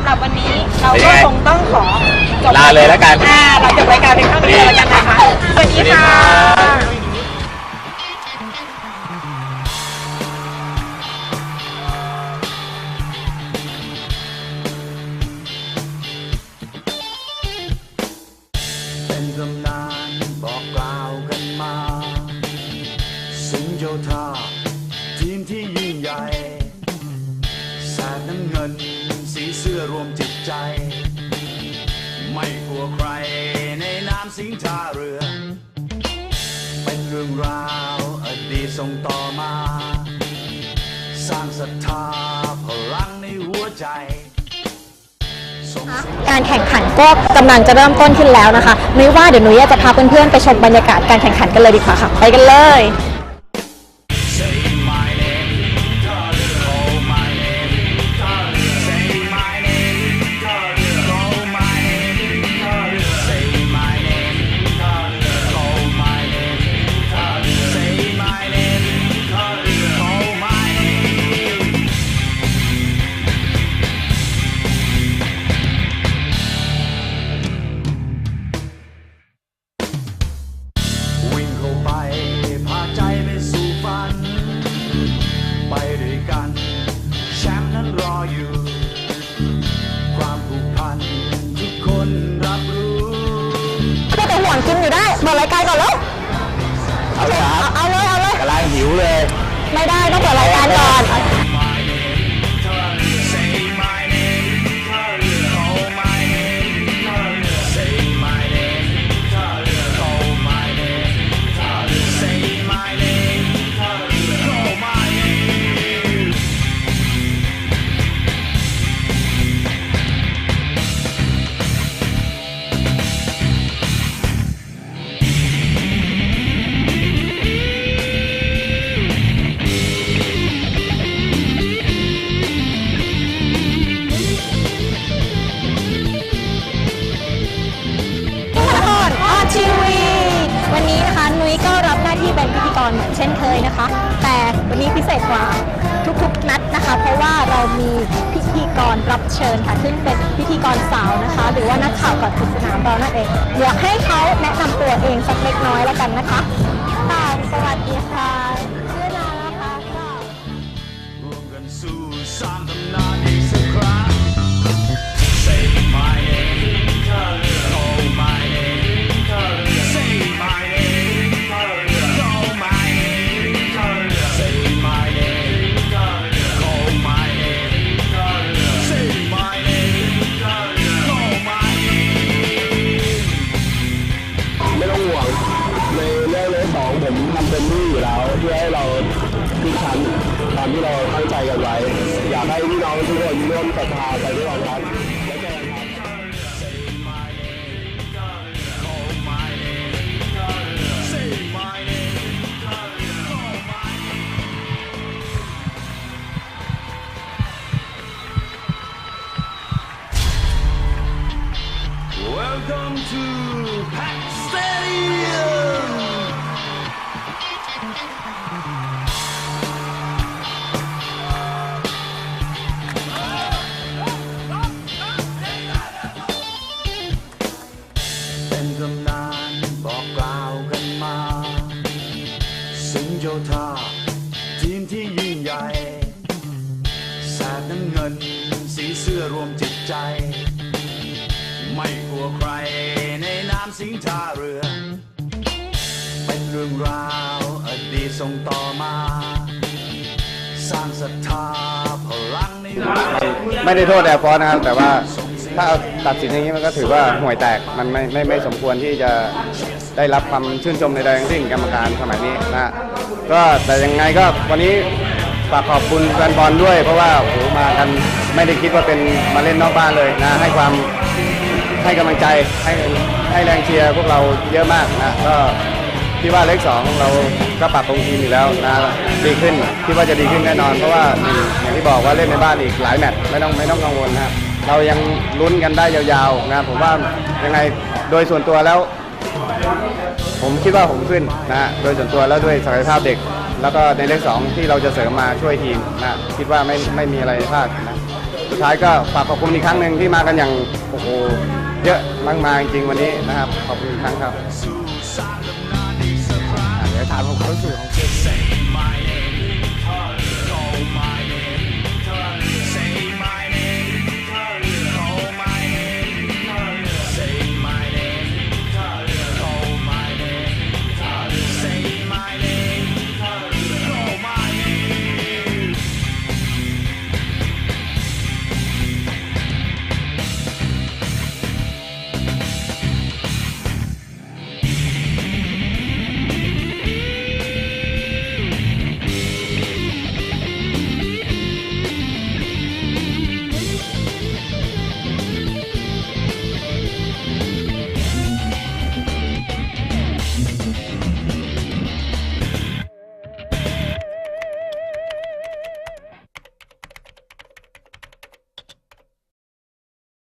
ำหรับวันนี้เราเป็นก็ไงคงต้องขอจบลาเลยแล้วกัน อ่าเราจบรายการเป็นเท่านี้แล้วกันนะคะ สวัสดีค่ะ ส่งต่อมา สร้างศรัทธาพลังในหัวใจการแข่งขันก็กำลังจะเริ่มต้นขึ้นแล้วนะคะนุ้ยว่าเดี๋ยวนุ้ยจะพาเพื่อนๆไปชมบรรยากาศการแข่งขันกันเลยดีกว่าค่ะ ไปกันเลย เลย ไม่ได้ต้องเปิดรายการก่อน นเคะคะ แต่วันนี้พิเศษกว่าทุกๆนัดนะคะ เพราะว่าเรามีพิธีกรรับเชิญค่ะซึ่งเป็นพิธีกรสาวนะคะ หรือว่านักข่าวก่อนถึงสนามเรานั่นเองอยากให้เขาแนะนำตัวเองสักเล็กน้อยแล้วกันนะคะค่ะสวัสดีค่ะ ทุกคนร่วมศรัทธาไปด้วยกันครับแล้ว สิงห์เจ้าท่าทีมที่ยิ่งใหญ่แสดน้ำเงิน สีเสื้อรวมจิตใจ ไม่กลัวใครในนามสิงท่าเรือ เป็นเรื่องราวอดีตส่งต่อมา สร้างศรัทธาพลังในไม่ได้โทษแอร์ฟอร์นะครับ แต่ว่าถ้าเอาตัดสินอย่างนี้มันก็ถือว่าห่วยแตกมันไม่ไม่ไม่สมควรที่จะ ได้รับความชื่นชมในใดงสิ้นกรรมการสมัยนี้นะก็แต่ยังไงก็วันนี้ฝากขอบคุณแฟนบอลด้วย เพราะว่าโอ้โหมากันไม่ได้คิดว่าเป็นมาเล่นนอกบ้านเลยนะ ให้ความให้กำลังใจให้ให้แรงเชียร์พวกเราเยอะมากนะก็คิดว่าเลขสองเราก็ปรับปรุงทีมอยู่แล้วนะดีขึ้นคิดว่าจะดีขึ้นแน่นอน เพราะว่าอย่างที่บอกว่าเล่นในบ้านอีกหลายแมตช์ไม่ต้องไม่ต้องกังวลนะเรายังลุ้นกันได้ยาวๆนะผมว่ายังไงโดยส่วนตัวแล้ว ผมคิดว่าผมขึ้นนะฮะโดยส่วนตัวแล้วด้วยศักยภาพเด็ก แล้วก็ในเลขสองที่เราจะเสริมมาช่วยทีมนะคิดว่าไม่ไม่มีอะไรพลาดนะสุดท้ายก็ฝากขอบคุณอีกครั้งหนึ่งที่มากันอย่างโอ้โหเยอะมากมายจริงๆวันนี้นะครับ ขอบคุณอีกครั้งครับอะเดี๋ยวถามความรู้สึกของเจมส์